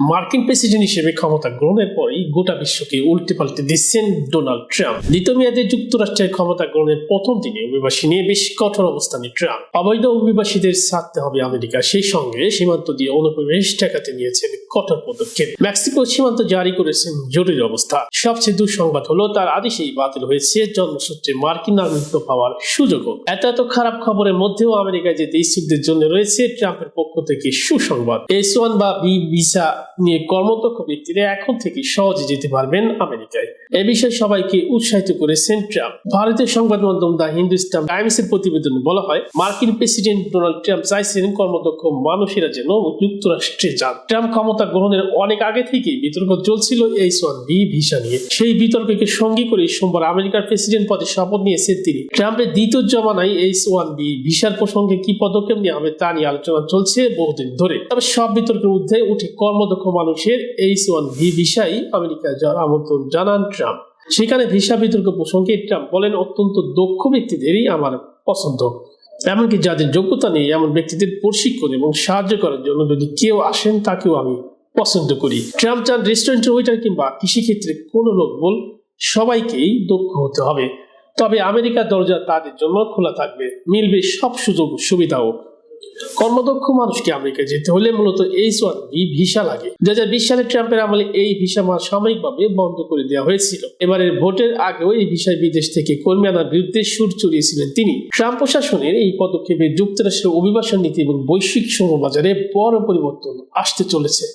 মার্কিন প্রেসিডেন্ট হিসেবে ক্ষমতা গ্রহণের পরই গোটা বিশ্বকে উল্টে পাল্টে দিচ্ছেন ডোনাল্ড ট্রাম্প। দ্বিতীয় মেয়াদে যুক্তরাষ্ট্রের ক্ষমতা গ্রহণের প্রথম দিনে অভিবাসী নিয়ে বেশ কঠোর অবস্থানে ট্রাম্প। অবৈধ অভিবাসীদের ছাড়তে হবে আমেরিকা। সেই সঙ্গে সীমান্ত দিয়ে অনুপ্রবেশ ঠেকাতে নিয়েছেন কঠোর পদক্ষেপ। মেক্সিকো সীমান্ত জারি করেছেন জরুরি অবস্থা। সবচেয়ে দুঃসংবাদ হলো, তার আদেশেই বাতিল হয়েছে জন্মসূত্রে মার্কিন নাগরিকত্ব পাওয়ার সুযোগও। এত এত খারাপ খবরের মধ্যেও আমেরিকায় যেতে ইচ্ছুকদের জন্য রয়েছে ট্রাম্পের পক্ষ থেকে সুসংবাদ। এস ওয়ান বা বি ভিসা নিয়ে কর্মদক্ষ ব্যক্তিরা এখন থেকে সহজে যেতে পারবেন আমেরিকায়। এ বিষয়ে সবাইকে উৎসাহিত করেছেন ট্রাম্প। ভারতীয় সংবাদ মাধ্যম দ্য হিন্দুস্তান টাইমস এর প্রতিবেদনে বলা হয়, মার্কিন প্রেসিডেন্ট ডোনাল্ড ট্রাম্প চাইছেন কর্মদক্ষ মানুষেরা যেন যুক্তরাষ্ট্রে যান। ট্রাম্প ক্ষমতা গ্রহণের অনেক আগে থেকেই বিতর্ক চলছিল এইচ ওয়ান বি ভিসা নিয়ে। সেই বিতর্ককে সঙ্গী করে সোমবার আমেরিকার প্রেসিডেন্ট পদে শপথ নিয়েছেন তিনি। ট্রাম্পের দ্বিতীয় জমানায় এইচ ওয়ান বি ভিসার প্রসঙ্গে কি পদক্ষেপ নেওয়া হবে তা নিয়ে আলোচনা চলছে বহুদিন ধরে। তবে সব বিতর্কের ঊর্ধ্বে উঠে কর্মদক্ষ মানুষের এইচ ওয়ান ভি ভিসাই আমেরিকায় যাওয়ার আমন্ত্রণ জানান ট্রাম্প। সেখানে ভিসা বিতর্ক প্রসঙ্গে ট্রাম্প বলেন, অত্যন্ত দক্ষ ব্যক্তিদেরই আমার পছন্দ। এমনকি যাদের যোগ্যতা নেই, এমন ব্যক্তিদের প্রশিক্ষণ এবং সাহায্য করার জন্য যদি কেউ আসেন, তাকেও আমি পছন্দ করি। ট্রাম্প চান রেস্টুরেন্টের ওয়েটার কিংবা কৃষিক্ষেত্রে কোনো লোক বল, সবাইকেই দক্ষ হতে হবে। তবে আমেরিকার দরজা তাদের জন্য খোলা থাকবে। মিলবে সব সুযোগ সুবিধাও কর্মদক্ষ মানুষকে আমেরিকায় যেতে হলে মূলত এইচ ওয়ান বি ভিসা লাগে। দু হাজার বিশ সালে ট্রাম্পের আমলে এই ভিসা মাস সাময়িকভাবে বন্ধ করে দেওয়া হয়েছিল। এবারের ভোটের আগেও এই ভিসায় বিদেশ থেকে কর্মী আনার বিরুদ্ধে সুর চড়িয়েছিলেন তিনি। ট্রাম্প প্রশাসনের এই পদক্ষেপে যুক্তরাষ্ট্রের অভিবাসন নীতি এবং বৈশ্বিক শ্রমবাজারে বড় পরিবর্তন আসতে চলেছে।